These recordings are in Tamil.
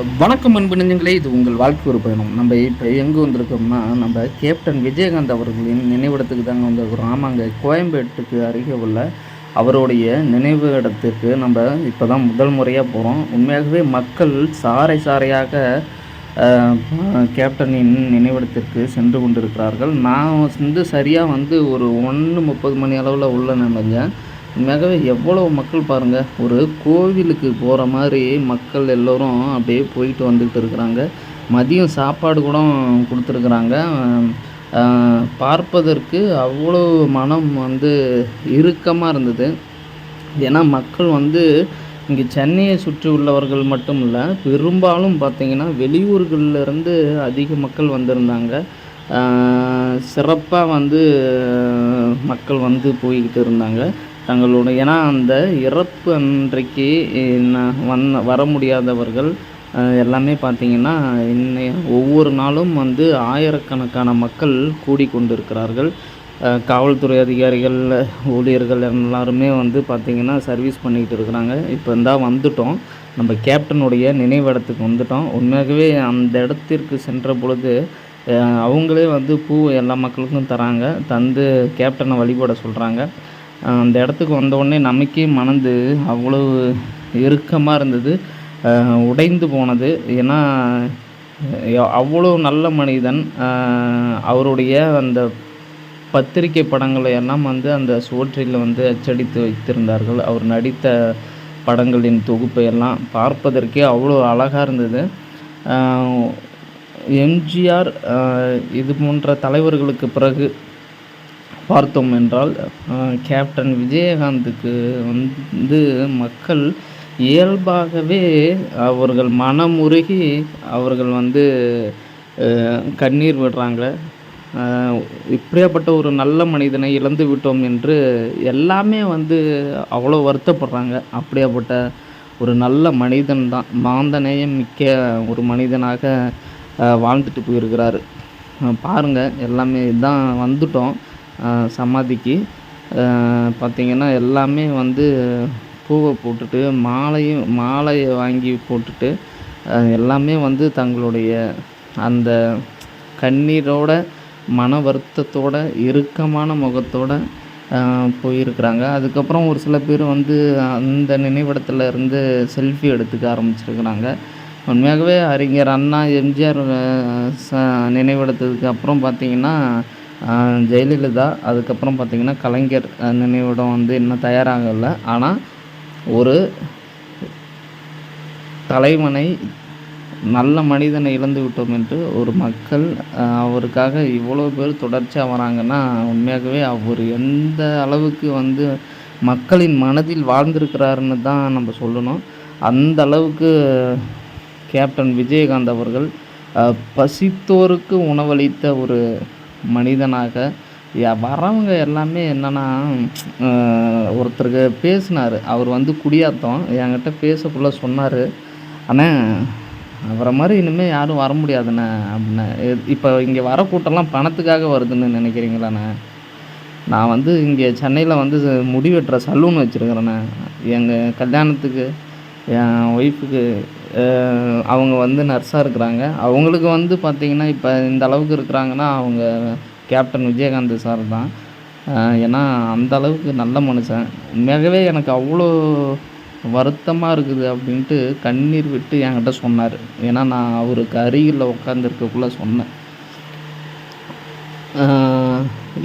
வணக்கம் அன்பு நெஞ்சங்களே இது உங்கள் வாழ்க்கை ஒரு பயணம். நம்ம இப்போ எங்கே வந்திருக்கோம்னா நம்ம கேப்டன் விஜயகாந்த் அவர்களின் நினைவிடத்துக்கு தாங்க வந்திருக்கிறோம். ஆமாங்க கோயம்பேட்டுக்கு அருகே உள்ள அவருடைய நினைவு இடத்துக்கு நம்ம இப்போ தான் முதல் முறையாக போகிறோம் உண்மையாகவே மக்கள் சாறை சாறையாக கேப்டனின் நினைவிடத்திற்கு சென்று கொண்டிருக்கிறார்கள். நான் வந்து சரியாக வந்து ஒரு ஒன்று முப்பது மணி அளவில் உள்ள நினைஞ்சேன். உண்மையாகவே எவ்வளோ மக்கள் பாருங்கள் ஒரு கோவிலுக்கு போகிற மாதிரி மக்கள் எல்லோரும் அப்படியே போயிட்டு வந்துக்கிட்டு இருக்கிறாங்க. மதியம் சாப்பாடு கூட கொடுத்துருக்குறாங்க. பார்ப்பதற்கு அவ்வளோ மனம் வந்து இறுக்கமாக இருந்தது. ஏன்னா மக்கள் வந்து இங்கே சென்னையை சுற்றி உள்ளவர்கள் மட்டும் இல்லை பெரும்பாலும் பார்த்திங்கன்னா வெளியூர்களிலிருந்து அதிக மக்கள் வந்திருந்தாங்க. சிறப்பாக வந்து மக்கள் வந்து போய்கிட்டு இருந்தாங்க. தங்களோட. ஏன்னா அந்த இறப்பு அன்றைக்கு நான் வந்த வர முடியாதவர்கள் எல்லாமே பார்த்தீங்கன்னா இன்னைய ஒவ்வொரு நாளும் வந்து ஆயிரக்கணக்கான மக்கள் கூடிக்கொண்டிருக்கிறார்கள் அஹ், காவல்துறை அதிகாரிகள் ஊழியர்கள் எல்லாருமே வந்து பார்த்திங்கன்னா சர்வீஸ் பண்ணிக்கிட்டு இருக்கிறாங்க. இப்போ இந்தா வந்துட்டோம். நம்ம கேப்டனுடைய நினைவிடத்துக்கு வந்துட்டோம். உண்மையாகவே அந்த இடத்திற்கு சென்ற பொழுது அவங்களே வந்து பூ எல்லா மக்களுக்கும் தராங்க. தந்து கேப்டனை வழிபட சொல்கிறாங்க அந்த இடத்துக்கு வந்த நமக்கே மனது அவ்வளவு இறுக்கமாக இருந்தது. உடைந்து போனது. ஏன்னா அவ்வளோ நல்ல மனிதன் அவருடைய அந்த பத்திரிகை படங்களை எல்லாம் வந்து அந்த சுவற்றில் வந்து அச்சடித்து வைத்திருந்தார்கள். அவர் நடித்த படங்களின் தொகுப்பை எல்லாம் பார்ப்பதற்கே அவ்வளோ அழகாக இருந்தது. எம்ஜிஆர் இது போன்ற தலைவர்களுக்கு பிறகு பார்த்தோம் என்றால் கேப்டன் விஜயகாந்துக்கு வந்து மக்கள் இயல்பாகவே அவர்கள் மனமுருகி அவர்கள் வந்து கண்ணீர் விடுறாங்க. இப்படியாப்பட்ட ஒரு நல்ல மனிதனை இழந்து விட்டோம் என்று எல்லாமே வந்து அவ்வளோ வருத்தப்படுறாங்க. அப்படியாப்பட்ட ஒரு நல்ல மனிதன் தான் மாந்தநேயம் மிக்க ஒரு மனிதனாக வாழ்ந்துட்டு போயிருக்கிறாரு. பாருங்கள் எல்லாமே இதான் வந்துட்டோம். சமாதிக்கு. பார்த்திங்கன்னா பார்த்தீங்கன்னா எல்லாமே வந்து பூவை போட்டுட்டு மாலையும் மாலையை வாங்கி போட்டுட்டு எல்லாமே வந்து தங்களுடைய அந்த கண்ணீரோட மன வருத்தத்தோட இறுக்கமான முகத்தோட போயிருக்கிறாங்க. அதுக்கப்புறம் ஒரு சில பேர் வந்து அந்த நினைவிடத்தில் இருந்து செல்ஃபி எடுத்துக்க ஆரம்பிச்சிருக்கிறாங்க. உண்மையாகவே அறிஞர் அண்ணா எம்ஜிஆர் ச நினைவிடத்துக்கு அப்புறம் பார்த்திங்கன்னா ஜெயலலிதா அதுக்கப்புறம் பார்த்திங்கன்னா கலைஞர் நினைவிடம் வந்து இன்னும் தயாராகலை. ஆனால் ஒரு தலைவனை நல்ல மனிதனை இழந்து விட்டோம் என்று ஒரு மக்கள் அவருக்காக இவ்வளோ பேர் தொடர்ச்சியாக வராங்கன்னா உண்மையாகவே அவர் எந்த அளவுக்கு வந்து மக்களின் மனதில் வாழ்ந்திருக்கிறாருன்னு தான் நம்ம சொல்லணும். அந்த அளவுக்கு கேப்டன் விஜயகாந்த் அவர்கள் பசித்தோருக்கு உணவளித்த ஒரு மனிதனாக வரவங்க எல்லாமே என்னன்னா ஒருத்தருக்கு பேசினார். அவர் வந்து குடியாத்தம். என்கிட்ட பேசக்குள்ள சொன்னார். அண்ணே அவரை மாதிரி இனிமேல் யாரும் வர முடியாதுண்ணே அப்படின்னே இப்போ இங்கே வர கூட்டம்லாம் பணத்துக்காக வருதுன்னு நினைக்கிறீங்களாண்ணே? நான் வந்து இங்கே சென்னையில் வந்து முடி வெட்டுற சலூன் வச்சுருக்கிறேண்ணே. எங்கள் கல்யாணத்துக்கு என் ஒய்ஃபுக்கு அவங்க வந்து நர்ஸாக இருக்கிறாங்க. அவங்களுக்கு வந்து பார்த்திங்கன்னா இப்போ இந்த அளவுக்கு இருக்கிறாங்கன்னா அவங்க கேப்டன் விஜயகாந்த் சார் தான். ஏன்னா அந்த அளவுக்கு நல்ல மனுஷன். உண்மையாகவே எனக்கு அவ்வளோ வருத்தமாக இருக்குது அப்படின்ட்டு கண்ணீர் விட்டு என்கிட்ட சொன்னார். ஏன்னா நான் அவருக்கு அருகில் உட்காந்துருக்கக்குள்ளே சொன்னேன்.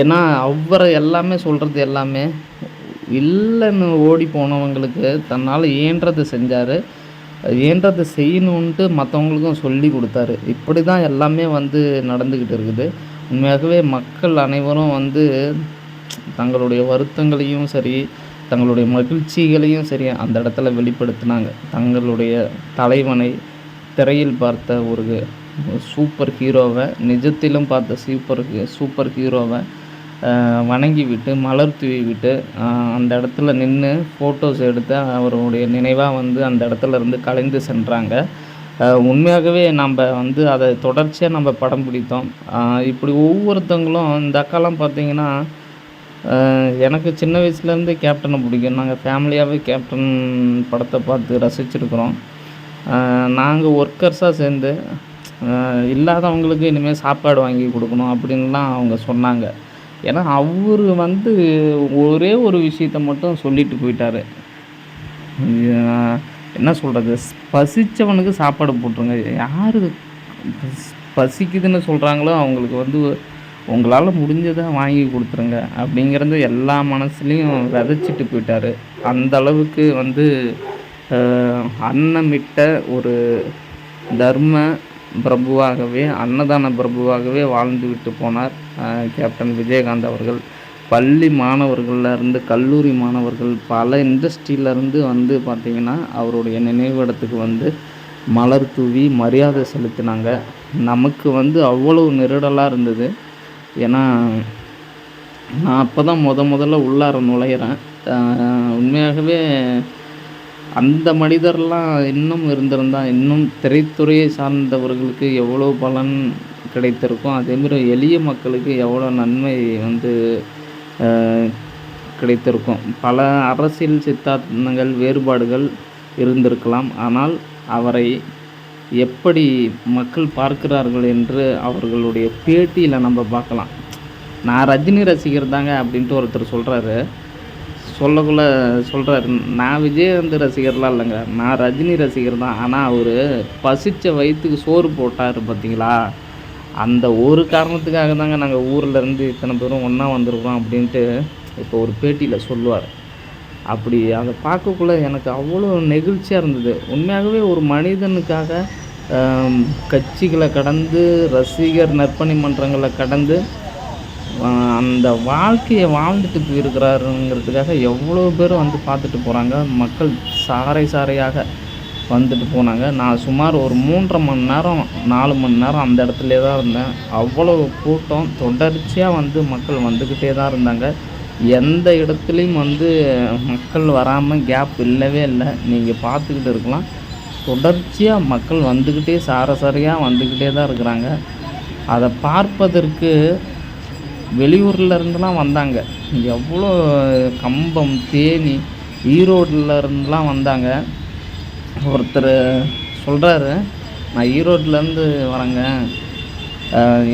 ஏன்னா அவரை எல்லாமே சொல்கிறது எல்லாமே இல்லைன்னு ஓடி போனவங்களுக்கு தன்னால் இயன்றதை செஞ்சார். இயன்றதை செய்யணுன்ட்டு மற்றவங்களுக்கும் சொல்லி கொடுத்தாரு. இப்படி தான் எல்லாமே வந்து நடந்துக்கிட்டு இருக்குது. உண்மையாகவே மக்கள் அனைவரும் வந்து தங்களுடைய வருத்தங்களையும் சரி தங்களுடைய மகிழ்ச்சிகளையும் சரி அந்த இடத்துல வெளிப்படுத்தினாங்க. தங்களுடைய தலைவனை திரையில் பார்த்த ஒரு சூப்பர் ஹீரோவை நிஜத்திலும் பார்த்த சூப்பர் சூப்பர் ஹீரோவை வணங்கிவிட்டு வணங்கி விட்டு மலர் தூவி விட்டு அந்த இடத்துல நின்று ஃபோட்டோஸ் எடுத்து அவருடைய நினைவாக வந்து அந்த இடத்துல இருந்து கலைந்து சென்றாங்க. உண்மையாகவே நம்ம வந்து அதை தொடர்ச்சியாக நம்ம படம் பிடித்தோம். இப்படி ஒவ்வொருத்தவங்களும் இந்த அக்காலாம் பார்த்திங்கன்னா எனக்கு சின்ன வயசுலேருந்தே கேப்டனை பிடிக்கும். நாங்கள் ஃபேமிலியாகவே கேப்டன் படத்தை பார்த்து ரசிச்சிருக்கிறோம். நாங்கள் ஒர்க்கர்ஸாக சேர்ந்து இல்லாதவங்களுக்கு இனிமேல் சாப்பாடு வாங்கி கொடுக்கணும் அப்படின்லாம் அவங்க சொன்னாங்க. ஏன்னா அவர் வந்து ஒரே ஒரு விஷயத்த மட்டும் சொல்லிட்டு போயிட்டார். என்ன சொல்கிறது பசித்தவனுக்கு சாப்பாடு போட்டுருங்க. யார் பசிக்குதுன்னு சொல்கிறாங்களோ அவங்களுக்கு வந்து உங்களால் முடிஞ்சதை வாங்கி கொடுத்துருங்க. அப்படிங்கிறது எல்லா மனசுலேயும் விதைச்சிட்டு போயிட்டாரு. அந்த அளவுக்கு வந்து அன்னமிட்ட ஒரு தர்ம பிரபுவாகவே அன்னதான பிரபுவாகவே வாழ்ந்து விட்டு போனார் கேப்டன் விஜயகாந்த் அவர்கள். பள்ளி மாணவர்கள்லேருந்து கல்லூரி மாணவர்கள் பல இண்டஸ்ட்ரியிலேருந்து வந்து பார்த்திங்கன்னா அவருடைய நினைவிடத்துக்கு வந்து மலர் தூவி மரியாதை செலுத்தினாங்க. நமக்கு வந்து அவ்வளவு நெருடலாக இருந்தது. ஏன்னா நான் அப்போ தான் முத முதல்ல உள்ளார நுழையிறேன். உண்மையாகவே அந்த மனிதர்லாம் இன்னும் இருந்திருந்தால் இன்னும் திரைத்துறையை சார்ந்தவர்களுக்கு எவ்வளோ பலன் கிடைத்திருக்கும்? அதேமாதிரி எளிய மக்களுக்கு எவ்வளோ நன்மை வந்து கிடைத்திருக்கும்? பல அரசியல் சித்தாந்தங்கள் வேறுபாடுகள் இருந்திருக்கலாம். ஆனால் அவரை எப்படி மக்கள் பார்க்கிறார்கள் என்று அவர்களுடைய பேட்டியில் நம்ம பார்க்கலாம். நான் ரஜினி ரசிகர் தாங்க அப்படின்ட்டு ஒருத்தர் சொல்கிறாரு சொல்லக்குள்ள சொல்கிறாரு நான் விஜயகாந்த் ரசிகர்லாம் இல்லைங்க. நான் ரஜினி ரசிகர் தான். ஆனால் அவர் பசித்த வயிற்றுக்கு சோறு போட்டார் பார்த்தீங்களா அந்த ஒரு காரணத்துக்காக தாங்க நாங்கள் ஊரில் இருந்து இத்தனை பேரும் ஒன்றா வந்திருக்கிறோம் அப்படின்ட்டு இப்போ ஒரு பேட்டியில் சொல்லுவார். அப்படி அதை பார்க்கக்குள்ளே எனக்கு அவ்வளோ நெகிழ்ச்சியாக இருந்தது. உண்மையாகவே ஒரு மனிதனுக்காக கட்சிகளை கடந்து ரசிகர் நற்பணி மன்றங்களை கடந்து அந்த வாழ்க்கையை வாழ்ந்துட்டு போயிருக்கிறாருங்கிறதுக்காக எவ்வளோ பேர் வந்து பார்த்துட்டு போகிறாங்க மக்கள் சாறை சாறையாக வந்துட்டு போனாங்க. நான் சுமார் ஒரு மூன்றரை மணி நேரம் நாலு மணி நேரம் அந்த இடத்துல தான் இருந்தேன். அவ்வளோ கூட்டம் தொடர்ச்சியாக வந்து மக்கள் வந்துக்கிட்டே தான் இருந்தாங்க. எந்த இடத்துலையும் வந்து மக்கள் வராமல் கேப் இல்லவே இல்லை. நீங்கள் பார்த்துக்கிட்டு இருக்கலாம். தொடர்ச்சியாக மக்கள் வந்துக்கிட்டே சாரசாரியாக வந்துக்கிட்டே தான் இருக்கிறாங்க. அதை பார்ப்பதற்கு வெளியூர்ல இருந்துலாம் வந்தாங்க. எவ்வளோ கம்பம் தேனி ஈரோட்டில் இருந்துலாம் வந்தாங்க. ஒருத்தர் சொல்கிறாரு நான் ஈரோட்லேருந்து வரேங்க.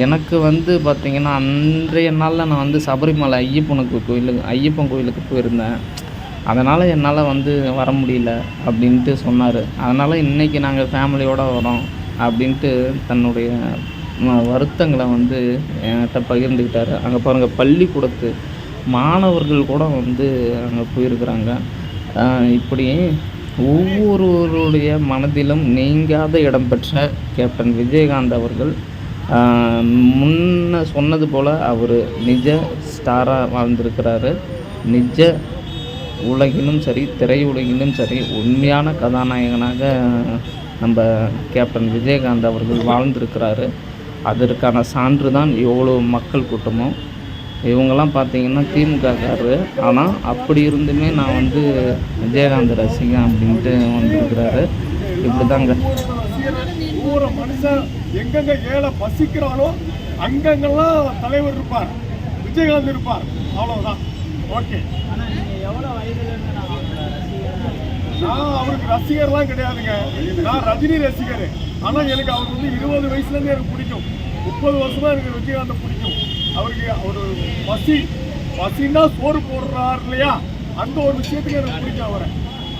எனக்கு வந்து பார்த்திங்கன்னா அன்றைய நாளில் நான் வந்து சபரிமலை ஐயப்பனுக்கு கோயிலுக்கு ஐயப்பன் கோயிலுக்கு போயிருந்தேன். அதனால் என்னால் வந்து வர முடியல அப்படின்ட்டு சொன்னார். அதனால் இன்றைக்கி நாங்கள் ஃபேமிலியோடு வரோம் அப்படின்ட்டு தன்னுடைய வருத்தங்களை வந்து என்கிட்ட பகிர்ந்துக்கிட்டார். அங்கே பாருங்கள் பள்ளிக்கூடத்து மாணவர்கள் கூட வந்து அங்கே போயிருக்கிறாங்க. இப்படி ஒவ்வொருவருடைய மனதிலும் நீங்காத இடம் பெற்ற கேப்டன் விஜயகாந்த் அவர்கள் முன்ன சொன்னது போல் அவர் நிஜ ஸ்டாராக வாழ்ந்திருக்கிறாரு. நிஜ உலகிலும் சரி திரையுலகிலும் சரி உண்மையான கதாநாயகனாக நம்ம கேப்டன் விஜயகாந்த் அவர்கள் வாழ்ந்திருக்கிறாரு. அதற்கான சான்று தான் எவ்வளோ மக்கள் கூட்டமோ. இவங்கெல்லாம் பார்த்தீங்கன்னா திமுகக்காரரு ஆனால் அப்படி இருந்துமே நான் வந்து விஜயகாந்த் ரசிகன் அப்படின்ட்டு வந்திருக்கிறாரு. இப்படி தாங்க ஊர மனுஷன் எங்கெங்க ஏழை பசிக்கிறானோ அங்கங்கெல்லாம் தலைவர் இருப்பார். விஜயகாந்த் இருப்பார். அவ்வளவுதான். ஓகே. நான் அவருக்கு ரசிகர்லாம் கிடையாதுங்க. நான் ரஜினி ரசிகர். ஆனால் எனக்கு அவர் வந்து இருபது வயசுலேருந்து எனக்கு முப்பது வருஷமா எனக்கு விஜயகாந்த் பிடிக்கும். அவருக்கு ஒரு பசி பசின்னா சோறு போடுறாரு இல்லையா? அந்த ஒரு விஷயத்துக்கு எனக்கு பிடிக்கும் அவரை.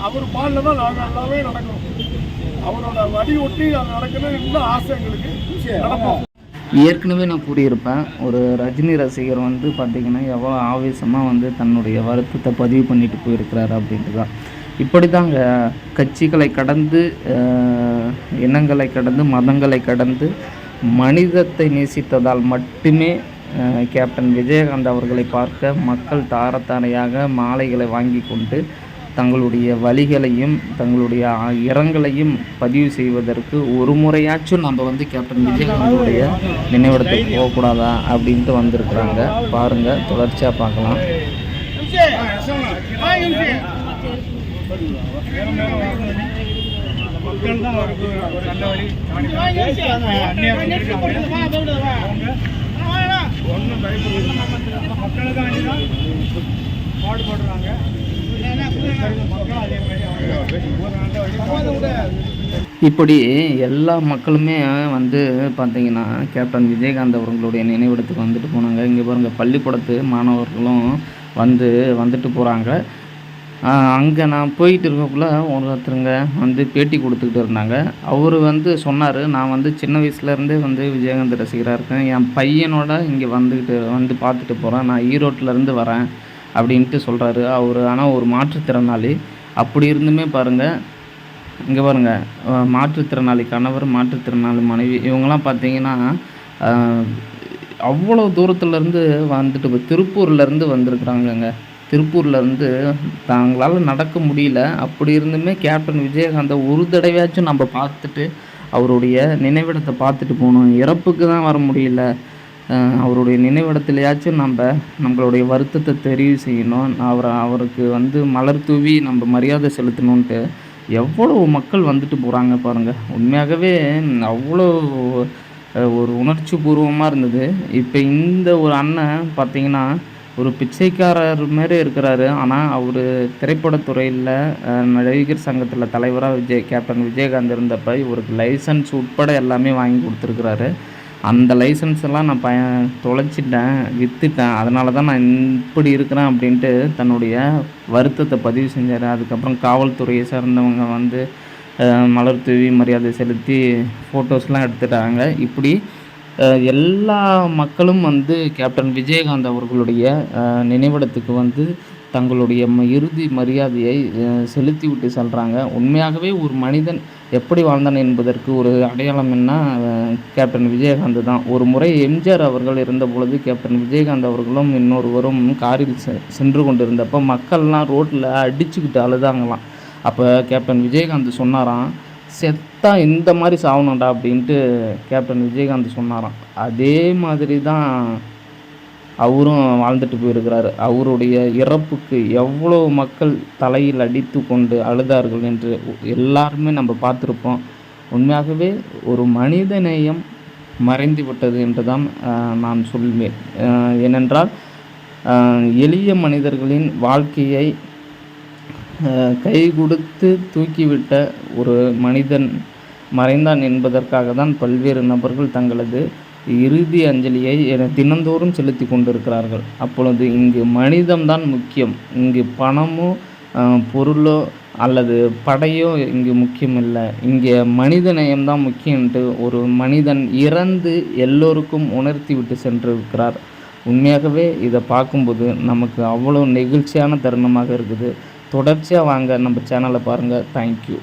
அவர் பாலில் தான் நாங்கள் எல்லாமே நடக்கணும். அவரோட வழி ஒட்டி அது நடக்கணும்னு இன்னும் ஆசை எங்களுக்கு. நடப்போம். ஏற்கனவே நான் கூறியிருப்பேன் ஒரு ரஜினி ரசிகர் வந்து பார்த்திங்கன்னா எவ்வளோ ஆவேசமாக வந்து தன்னுடைய வருத்தத்தை பதிவு பண்ணிட்டு போயிருக்கிறாரு அப்படின்ட்டு தான். இப்படி தாங்க கட்சிகளை கடந்து இனங்களை கடந்து மதங்களை கடந்து மனிதத்தை நேசித்ததால் மட்டுமே கேப்டன் விஜயகாந்த் அவர்களை பார்க்க மக்கள் தாரத்தாரையாக மாலைகளை வாங்கி கொண்டு தங்களுடைய வழிகளையும் தங்களுடைய இரங்கலையும் பதிவு செய்வதற்கு ஒரு முறையாச்சும் நம்ம வந்து கேப்டன் விஜயகாந்தோடைய நினைவிடத்துக்கு போகக்கூடாதா அப்படின்ட்டு வந்திருக்கிறாங்க. பாருங்கள் தொடர்ச்சியாக பார்க்கலாம். மக்கள் தான் அவருக்கு ஒரு நல்ல வழி ஒன்றும் பயப்படுறது மக்களுக்காண்டி தான் பாடுபடுறாங்க இப்படி எல்லா மக்களுமே வந்து பார்த்தீங்கன்னா கேப்டன் விஜயகாந்த் அவர்களுடைய நினைவிடத்துக்கு வந்துட்டு போனாங்க. இங்கே பாருங்கள் பள்ளிக்கூடத்து மாணவர்களும் வந்து வந்துட்டு போகிறாங்க அங்கே நான் போயிட்டு இருக்கக்குள்ள ஒருத்தருங்க வந்து பேட்டி கொடுத்துக்கிட்டு இருந்தாங்க. அவர் வந்து சொன்னார் நான் வந்து சின்ன வயசுலேருந்தே வந்து விஜயகாந்த் ரசிகராக இருக்கேன். என் பையனோட இங்கே வந்துக்கிட்டு வந்து பார்த்துட்டு போகிறேன் நான் ஈரோட்டிலேருந்து வரேன் அப்படின்ட்டு சொல்கிறாரு அவர் ஆனால் ஒரு மாற்றுத்திறனாளி. அப்படி இருந்துமே பாருங்கள் இங்கே பாருங்கள் மாற்றுத்திறனாளி கணவர் மாற்றுத்திறனாளி மனைவி இவங்கெல்லாம் பார்த்தீங்கன்னா அவ்வளோ தூரத்துலேருந்து வந்துட்டு இப்போ திருப்பூர்லேருந்து வந்திருக்குறாங்கங்க. திருப்பூர்லேருந்து தாங்களால் நடக்க முடியல. அப்படி இருந்துமே கேப்டன் விஜயகாந்தை ஒரு தடவையாச்சும் நம்ம பார்த்துட்டு அவருடைய நினைவிடத்தை பார்த்துட்டு போகணும். இறப்புக்கு தான் வர முடியல. அவருடைய நினைவிடத்துலையாச்சும் நம்ம நம்மளுடைய வருத்தத்தை தெரிவு செய்யணும். அவரை அவருக்கு வந்து மலர் தூவி நம்ம மரியாதை செலுத்தணுன்ட்டு எவ்வளோ மக்கள் வந்துட்டு போகிறாங்க பாருங்கள் உண்மையாகவே அவ்வளோ ஒரு உணர்ச்சி பூர்வமாக இருந்தது. இப்போ இந்த ஒரு அண்ணன் பார்த்திங்கன்னா ஒரு பிச்சைக்காரர் மாரி இருக்கிறாரு. ஆனால் அவர் திரைப்படத்துறையில் நடிகர் சங்கத்தில் தலைவராக விஜய் கேப்டன் விஜயகாந்த் இருந்தப்ப இவருக்கு லைசன்ஸ் உட்பட எல்லாமே வாங்கி கொடுத்துருக்குறாரு. அந்த லைசன்ஸ் எல்லாம் நான் பய தொலைச்சிட்டேன் விற்றுட்டேன் அதனால தான் நான் இப்படி இருக்கிறேன் அப்படின்ட்டு தன்னுடைய வருத்தத்தை பதிவு செஞ்சார். அதுக்கப்புறம் காவல்துறையை சார்ந்தவங்க வந்து மலர் தூவி மரியாதை செலுத்தி ஃபோட்டோஸ்லாம் எடுத்துட்டாங்க. இப்படி எல்லா மக்களும் வந்து கேப்டன் விஜயகாந்த் அவர்களுடைய நினைவிடத்துக்கு வந்து தங்களுடைய இறுதி மரியாதையை செலுத்திவிட்டு செலுத்தி விட்டு செல்கிறாங்க உண்மையாகவே ஒரு மனிதன் எப்படி வாழ்ந்தான் என்பதற்கு ஒரு அடையாளம் என்ன? கேப்டன் விஜயகாந்த் தான். ஒரு முறை எம்ஜிஆர் அவர்கள் இருந்த பொழுது கேப்டன் விஜயகாந்த் அவர்களும் இன்னொருவரும் காரில் செ- சென்று கொண்டிருந்தப்போ மக்கள்லாம் ரோட்டில் அடிச்சுக்கிட்டு அழுதாங்களாம். அப்போ கேப்டன் விஜயகாந்த் சொன்னாராம் செத்தா இந்த மாதிரி சாகணும்டா அப்படின்ட்டு கேப்டன் விஜயகாந்த் சொன்னாராம். அதே மாதிரி தான் அவரும் வாழ்ந்துட்டு போயிருக்கிறாரு. அவருடைய இறப்புக்கு எவ்வளோ மக்கள் தலையில் அடித்து கொண்டு அழுதார்கள் என்று எல்லாருமே நம்ம பார்த்துருப்போம். உண்மையாகவே ஒரு மனித நேயம் மறைந்து விட்டது என்று தான் நான் சொல்வேன். ஏனென்றால் எளிய மனிதர்களின் வாழ்க்கையை கை கொடுத்து தூக்கிவிட்ட ஒரு மனிதன் மறைந்தான் என்பதற்காக தான் பல்வேறு நபர்கள் தங்களது இறுதி அஞ்சலியை என தினந்தோறும் செலுத்தி கொண்டிருக்கிறார்கள். அப்பொழுது இங்கு மனிதம்தான் முக்கியம். இங்கு பணமோ பொருளோ அல்லது படையோ இங்கு முக்கியமில்லை. இங்கே மனித நேயம்தான் முக்கியம்ட்டு ஒரு மனிதன் இறந்து எல்லோருக்கும் உணர்த்தி விட்டு சென்றிருக்கிறார். உண்மையாகவே இதை பார்க்கும்போது நமக்கு அவ்வளோ நெகிழ்ச்சியான தருணமாக இருக்குது. தொடர்ச்சியாக வாங்க நம்ம சேனலை பாருங்கள் தேங்க்யூ